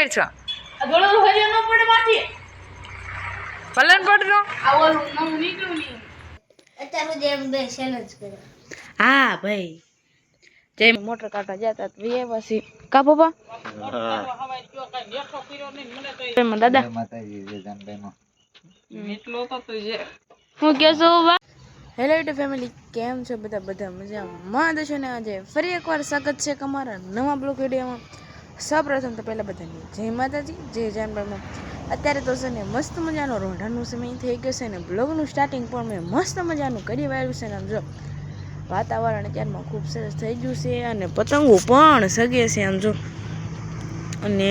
કરશો આ દોડો હરિયો ન પડે માથી પલન પડતો હા ભાઈ. જે મોટર કાઢવા જતા વીએ પછી. કા પપ્પા? દાદા. હું કે છું હેલો યુટ્યુબ ફેમિલી કેમ છો બધા? બધા મજામાં? માં દશો ને આજે ફરી એકવાર સ્વાગત છે અમારા નવા બ્લોગ વિડીયોમાં. સૌપ્રથમ તો પહેલાં બધાની જય માતાજી, જય જાનબાઈમાં અત્યારે તો છે ને મસ્ત મજાનો રોઢાનો સમય થઈ ગયો છે ને બ્લોગનું સ્ટાર્ટિંગ પણ મેં મસ્ત મજાનું કરી વાળ્યું છે ને આમ જો. વાતાવરણ અત્યારમાં ખૂબ સરસ થઈ ગયું છે અને પતંગો પણ સગે છે આમ જો. અને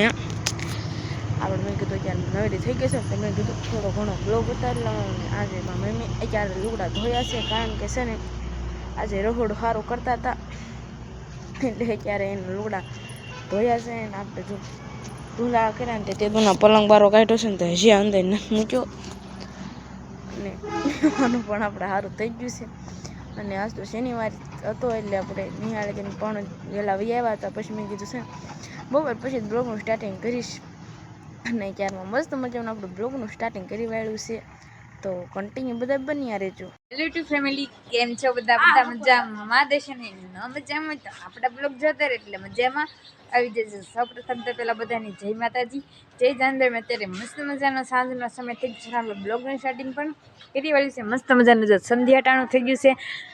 આપણે મેં કીધું અત્યારે નવેડી થઈ ગઈ છે, તો મેં કીધું થોડો ઘણો બ્લોગ ઉતારી આજે મેં અત્યારે લુગડા ધોયા છે કારણ કે છે ને આજે રહોડો સારું કરતા હતા. એટલે અત્યારે એના લુગડા ધોયા છે ને આપણે જો ધૂલા કર્યા ને તે તેદુના પલંગ બારો કાઢ્યો છે ને તો હજી અંદર નથી મૂક્યો. અને આનું પણ આપણે સારું થઈ ગયું છે. અને આજ તો શનિવાર હતો એટલે આપણે નિહાળે તેને પણ વહેલા વહી આવ્યા હતા. પછી મેં કીધું છે બપોર પછી બ્લોગનું સ્ટાર્ટિંગ કરીશ. અને ત્યારમાં મસ્ત મજાનું આપણું બ્લોગનું સ્ટાર્ટિંગ કરી વાળ્યું છે. તો કન્ટિન્યુ બધા બન્યા રહેજો. ટુ ફેમિલી કેમ છો? બધા બધા મજામાં? દેશે ને ન મજામાં તો આપણા બ્લોગ જોતા રહે એટલે મજામાં આવી જશે સૌપ્રથમ તો પેલા બધાની જય માતાજી. જય જાનદેવ અત્યારે મસ્ત મજાનો સાંજનો સમય થઈ ગયો છે. આપણે બ્લોગનું સ્ટાર્ટિંગ પણ કરી વાળ્યું છે. મસ્ત મજાનું જો સંધ્યા ટાણું થઈ ગયું છે.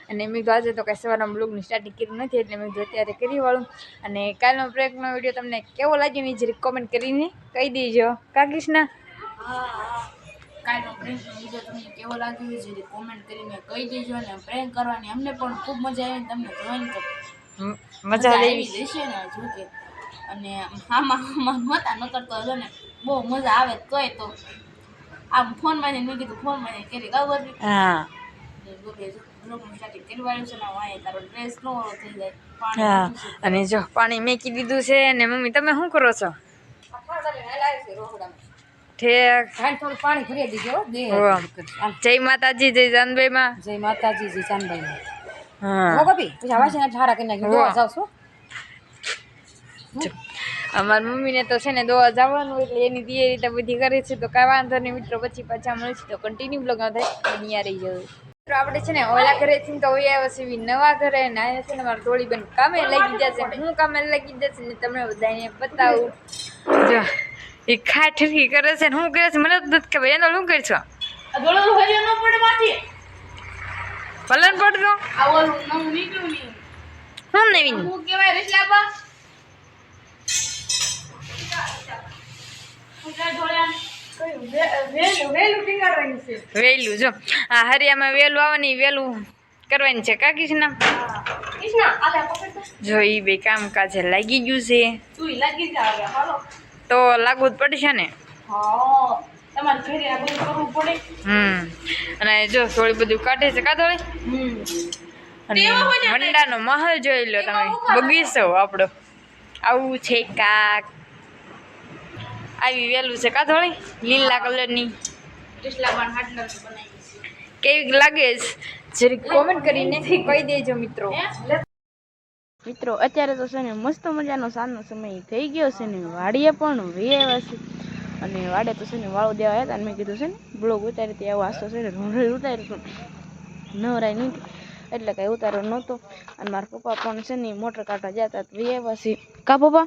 અને મેં કીધું આજે તો કાંઈ સવારમાં બ્લોગનું સ્ટાર્ટિંગ કર્યું નથી એટલે મેં કીધું અત્યારે કરી વાળું. અને કાલનો બ્રેકનો વીડિયો તમને કેવો લાગ્યો એ જે કોમેન્ટ કરીને કહી દેજો. કા કૃષ્ણ? કાલનો પ્રેન્ક વીડિયો તમને કેવો લાગ્યો છે જે કોમેન્ટ કરીને કહી દેજો અને પ્રેન્ક કરવાની અમને પણ ખૂબ મજા આવી. તમને જોઈને તો મજા આવી. જશે ને જોકે અને આમાં આમાં નહોતા ન કરતો હતો ને બહુ મજા આવે તોય તો. આમ ફોનમાં જઈને મેં કીધું ફોનમાં જઈને કરી ખબર? હા. સ્ટાર્ટિંગ કરી વાળ્યું છે ને વાંહે તારો ડ્રેસ નો ઓલો થઈ હા. અને જો પાણી મેકી દીધું છે ને મમ્મી તમે શું કરો છો? જય માતાજી જય ચાંદભાઈ માં જય માતાજી જય ચાંદભાઈ હા. મમ્મી છે ને છું? અમારા તો છે ને દોવા જવાનું એટલે એની તૈયારી રીતે બધી કરે છે તો કાંઈ વાંધો નહીં મિત્રો પછી પાછા મળશે તો કન્ટિન્યુ બ્લોગ થાય બન્યા રહી જવું. મિત્રો આપણે છે ને ઓલા ઘરે તો ઓય આવ્યા છે એવી નવા ઘરે ને છે ને મારા ટોળી બેન કામે લાગી જશે હું કામે લાગી જશે ને તમને બધાને બતાવું. જો. એ ખાઠી કરે છે ને શું કરે છે મને તો નથી ખબર એનો શું કરશો? આ દોડો હરિયો ન પડે માથી પલન પડતો શું નવીન હું વેલું જો. આ હરિયામાં વેલું આવવાની વેલું કરવાની છે કા કૃષ્ણ? જો એ બે કામ કાજે લાગી ગયું છે. તું લાગી જા હાલો. તો લાગવું જ પડશે ને. હમ અને જો થોડી બધું કાઢે છે કા થોડી હમ. અને મંડાનો મહલ જોઈ લો તમે. બગીચો આપણો. આવું છે કાક. આવી વેલું છે કા થોડી લીલા કલરની. કેવી લાગે છે? જરીક કોમેન્ટ કરીને કહી દેજો મિત્રો. મિત્રો અત્યારે તો છે ને મસ્ત મજાનો સાંજનો સમય થઈ ગયો છે ને વાડીએ પણ વી આવ્યા છે અને વાડે તો છે ને વાળો દેવા આવ્યા હતા અને મેં કીધું છે ને બ્લોગ ઉતારી ત્યાં આવો આસ્તો છે ને રોંઢળી ઉતાર્યું હતું નવરાય નહીં એટલે કાંઈ ઉતારો નહોતો. અને મારા પપ્પા પણ છે ને મોટર કાઢવા ગયા હતા વી આવ્યા છે કા પપ્પા?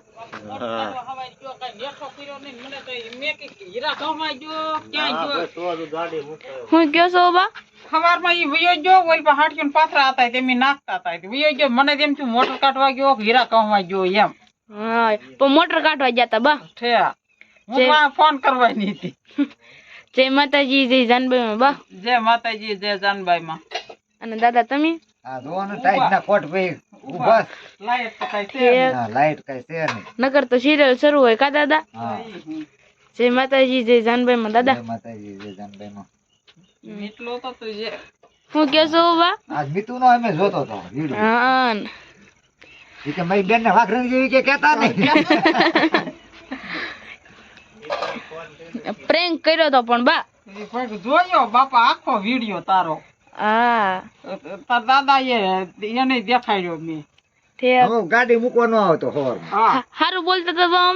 હું. કયો છો બા સવારમાં ઈ વયો ગયો ઓલી પાસે હાટકીને પાથરા હતા તેમ ઈ નાખતા હતા તે વયો ગયો મને તેમ થયું મોટર કાઢવા ગયો કે હીરા કહવા ગયો એમ. હા પણ મોટર કાઢવા ગયા હતા બા? છે હું ફોન કરવાની હતી. જય માતાજી જય જાનભાઈ બા? જય માતાજી જય જાનબાઈ માં અને દાદા તમે? આ જોવાનું ટાઈટ ના કોટ ભાઈ ઊભા. લાઈટ તો છે નહીં. લાઈટ કઈ છે નહીં. નકર તો સિરિયલ શરૂ હોય કા દાદા? જય માતાજી જય જાનભાઈ માં દાદા? જય માતાજી જય જાનભાઈ નો મીઠલો તો તું હું કયો છો બા આજ મીતુ નો અમે જોતો તો હા ન. કે મારી બેન ને વાઘરંગ જેવી કે કેતા નહીં. પ્રેન્ક કર્યો તો પણ બા. જોયો બાપા આખો વીડિયો તારો. હા. તાર દાદા એ એને દેખાડ્યો મેં. હું ગાડી મૂકવા ન આવતો હોર હા. હારું બોલતા હતા બા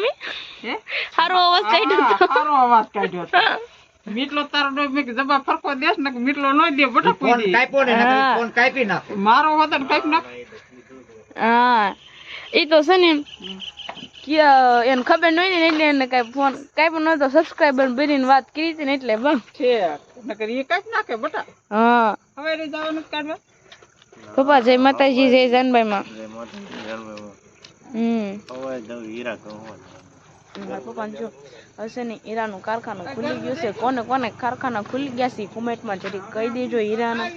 હારો અવાજ કાઢ્યો હા, સારો અવાજ કાઢ્યો મીટલો તારો મેં જબા ફરકો દેશ ને મીટલો નો દે બટા કોઈ ફોન દી. કાપ્યો ને. ફોન કાપી નાખ. મારો હોતો ને કંઈક નાખ. હા. એ તો છે ને કે એને ખબર ન ને એટલે એને કઈ ફોન કાંઈ પણ નહોતો સબસ્ક્રાઇબર ભરીને વાત કરી હતી ને એટલે બસ. છે નકર એ કંઈક નાખે બટા. હા. હવે રે જવાનું કાઢવા. પપ્પા જય માતાજી જય જાનભાઈ માં હમ. મારા પપ્પાને જો હશે ને હીરાનું કારખાનું ખુલી ગયું છે. કોને કોને કારખાના ખુલી ગયા છે કોમેન્ટમાં જરી કહી દેજો હીરાના.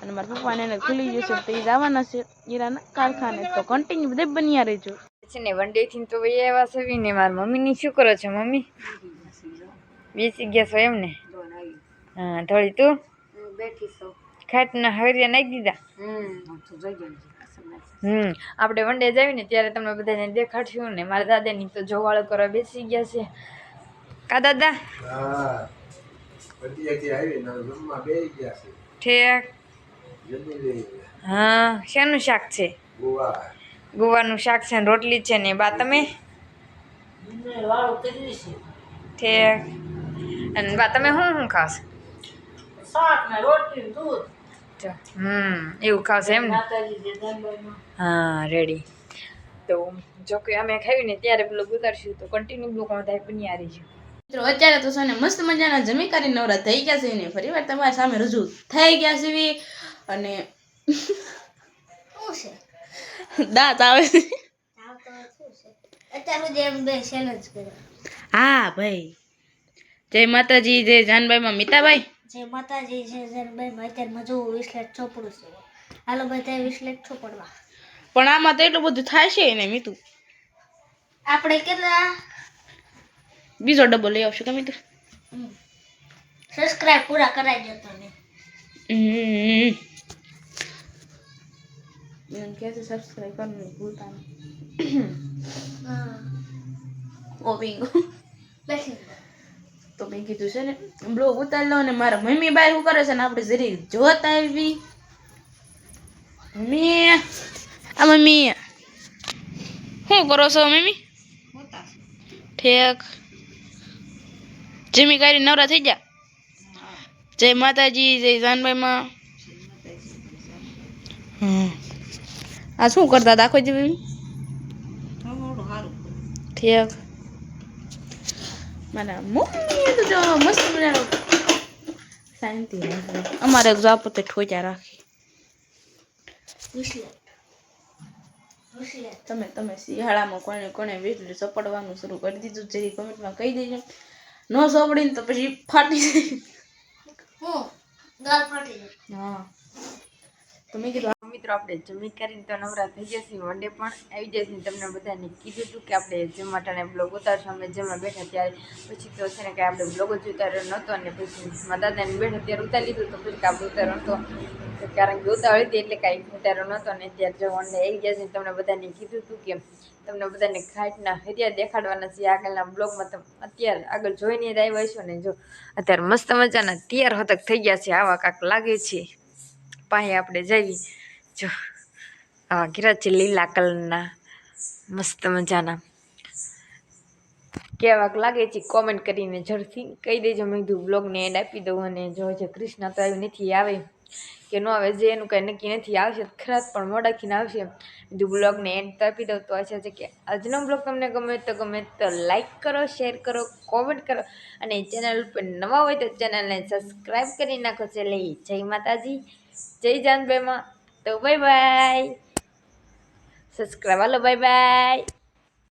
અને મારા પપ્પાને એને ખુલી ગયું છે તો એ જવાના છે હીરાના કારખાને. તો કન્ટિન્યુ બધે બન્યા રહેજો. છે ને વન ડે થી તો ભાઈ એવા સવી ને. મારા મમ્મીની શું કરો છો મમ્મી? બેસી ગયા છો એમ ને? હા થોડી તું? બેઠી છો. ખાટના હરિયા નાખી દીધા? હમ આપણે વન ડે જાવી ને ત્યારે તમને બધાને દેખાડશું ને મારા દાદાની તો જોવાળો કરવા બેસી ગયા છે. કા દાદા? ઠેક. હા શેનું શાક છે? ગુવાનું શાક છે ને રોટલી છે ને બા તમે? ઠેક. અને બા તમે શું શું ખાશો? જો, હમ એવું ખાવશે એમ ને? હા રેડી તો જો કે અમે ખાવી ને ત્યારે બ્લોગ ઉતારશું તો કન્ટિન્યુ બ્લોગમાં થાય બની છે મિત્રો અત્યારે તો છે ને મસ્ત મજાના જમી કરી નવરા થઈ ગયા છે ને ફરી વાર તમારી સામે રજૂ થઈ ગયા છે અને શું છે. દાંત આવે છે હા ભાઈ. જય માતાજી જય જાનભાઈ માં મિતાભાઈ. જે માતાજી છે જનભાઈ અત્યારમાં જોવું વિશ્લેષ ચોપડું છે. હાલો બધા વિશ્લેષ ચોપડવા. પણ આમાં તો એટલું બધું થાય છે ને મીતું? આપણે કેટલા? બીજો ડબ્બો લઈ આવશું કે મીતું? સબસ્ક્રાઇબ પૂરા કરાવી દો તમે હમ. એમ કે છે સબસ્ક્રાઈબ કરવાનું ભૂલતા નહીં. હા. ઓ બિંગો બેસી મેં કીધું છે ને બ્લોગ ઉતારી લો ને મારા મમ્મી બાય શું કરે છે ને આપણે જરી જોતા આવી. મમ્મી આ મમ્મી. શું કરો છો મમ્મી? ઠેક. જીમી કરી નવરા થઈ ગયા? જય માતાજી જય જાનભાઈ માં આ શું કરતા હતા આખો ઠેક. મારા મમ્મી તો મસ્ત મજાનો શાંતિ અમારે જો પોતે ઠોચા રાખી. તમે તમે શિયાળામાં કોને કોને વીજળી સપડવાનું શરૂ કરી દીધું જે કોમેન્ટમાં કહી દેજો. ન સપડીને તો પછી ફાટી જાય. હા? તમે કીધું મિત્રો આપણે જમી કરીને તો નવરા થઈ જશે વનડે પણ આવી જશે તમને બધાને કીધું હતું કે આપણે જમાટાને બ્લોગ ઉતારશું. અમે જમવા બેઠા ત્યારે પછી તો છે ને કે આપણે બ્લોગ જ ઉતાર્યો નહોતો અને પછી મારા દાદાને બેઠા ત્યારે ઉતારી લીધું તો પછી આપણે ઉતાર્યો નહોતો. કારણ કે ઉતાવળી હતી એટલે કાંઈ ઉતાર્યો નહોતો અને ત્યારે જો વનડે આવી જશે તમને બધાને કીધું હતું કે તમને બધાને ખાટના હરિયા દેખાડવાના છે આગળના બ્લોગમાં તમે અત્યારે આગળ જોઈને આવ્યા છો ને જો અત્યારે મસ્ત મજાના તૈયાર હતક થઈ ગયા છે. આવા કાંક લાગે છે. પાસે આપણે જઈએ. જો, આવા ઘેરા છે લીલા કલરના મસ્ત મજાના. કેવાક લાગે છે કોમેન્ટ કરીને જરૂરથી કહી દેજો. મેં કીધું બ્લોગને એડ આપી દઉં અને જો છે કૃષ્ણ તો આવ્યું નથી આવે, કે ન આવે, જે એનું કંઈ નક્કી નથી, આવશે ખરા જ પણ મોડાખીને આવશે. કીધું બ્લોગને એડ તો આપી દઉં. તો આશા છે કે આજનો બ્લોગ તમને ગમે તો ગમે તો લાઈક કરો શેર કરો કોમેન્ટ કરો. અને ચેનલ ઉપર નવા હોય તો ચેનલને સબસ્ક્રાઈબ કરી નાખો. છે એટલે જય માતાજી, જય જાનભાઈમાં તો બાય બાય સબસ્ક્રાઈબ હાલો બાય બાય